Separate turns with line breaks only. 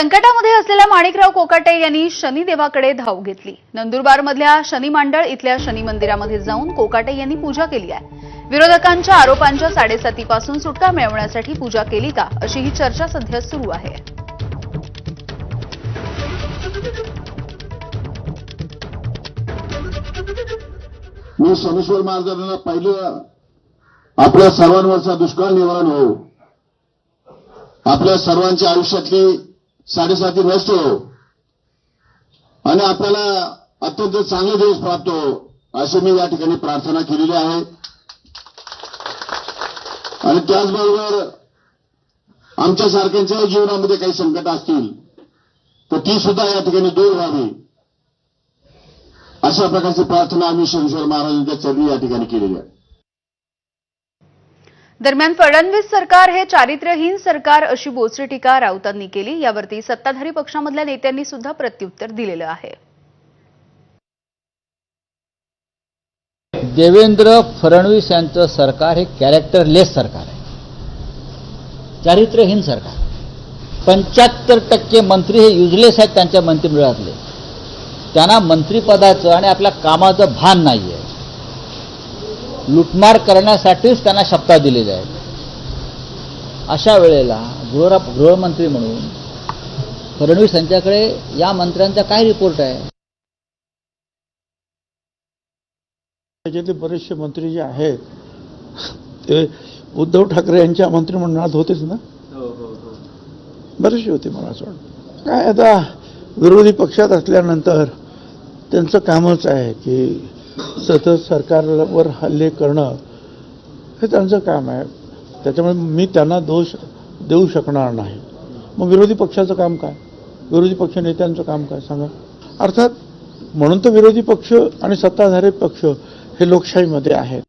संकटामध्ये असलेल्या माणिकराव कोकाटे यांनी शनिदेवाकडे धाव घेतली. नंदुरबारमधल्या शनी मांडळ इथल्या शनी मंदिरामध्ये जाऊन कोकाटे यांनी पूजा केली आहे. विरोधकांच्या आरोपांच्या साडेसातीपासून सुटका मिळवण्यासाठी पूजा केली का अशी ही चर्चा सध्या सुरू आहे.
मी सोमेश्वर महाराजांना पाहिलं. आपल्या सर्वांवरचा दुष्काळ निवारण हो. आपल्या सर्वांच्या आयुष्यातली साडेसाती बसतो. आणि आपल्याला अत्यंत चांगले दिवस प्राप्त हो अशी मी या ठिकाणी प्रार्थना केलेली आहे. आणि त्याचबरोबर आमच्या सारख्यांच्या जीवनामध्ये काही संकट असतील तर ती सुद्धा या ठिकाणी दूर व्हावी. अशा प्रकारची प्रार्थना आम्ही शंकर महाराजांच्या चरणी या ठिकाणी केलेली आहे.
दरम्यान फडणवीस सरकार हे चारित्र्यहीन सरकार अशी बोचरी टीका राऊतांनी केली. यावरती सत्ताधारी पक्षामधल्या नेत्यांनी सुद्धा प्रत्युत्तर दिलेलं आहे.
देवेंद्र फडणवीस यांचं सरकार हे कॅरेक्टरलेस सरकार आहे. चारित्र्यहीन सरकार. पंच्याहत्तर टक्के मंत्री हे युजलेस आहेत त्यांच्या मंत्रिमंडळातले. त्यांना मंत्रिपदाचं आणि आपल्या कामाचं भान नाही लुटमार करण्यासाठीच त्यांना शपथा दिलेल्या आहेत अशा वेळेला गृह गृहमंत्री म्हणून फडणवीस यांच्याकडे या मंत्र्यांचा काय रिपोर्ट आहे?
त्याच्यातले बरेचसे मंत्री जे आहेत ते उद्धव ठाकरे यांच्या मंत्रिमंडळात होतेच ना? बरेचसे होते मला असं वाटतं. काय आता विरोधी पक्षात असल्यानंतर त्यांचं कामच आहे की सतत सरकारवर हल्ले करणं हे त्यांचं काम आहे. त्याच्यामुळे मी त्यांना दोष देऊ शकणार नाही. मग विरोधी पक्षाचं काम काय? विरोधी पक्ष नेत्यांचं काम काय? सांगा. अर्थात म्हणून तर विरोधी पक्ष आणि सत्ताधारी पक्ष हे लोकशाहीमध्ये आहेत.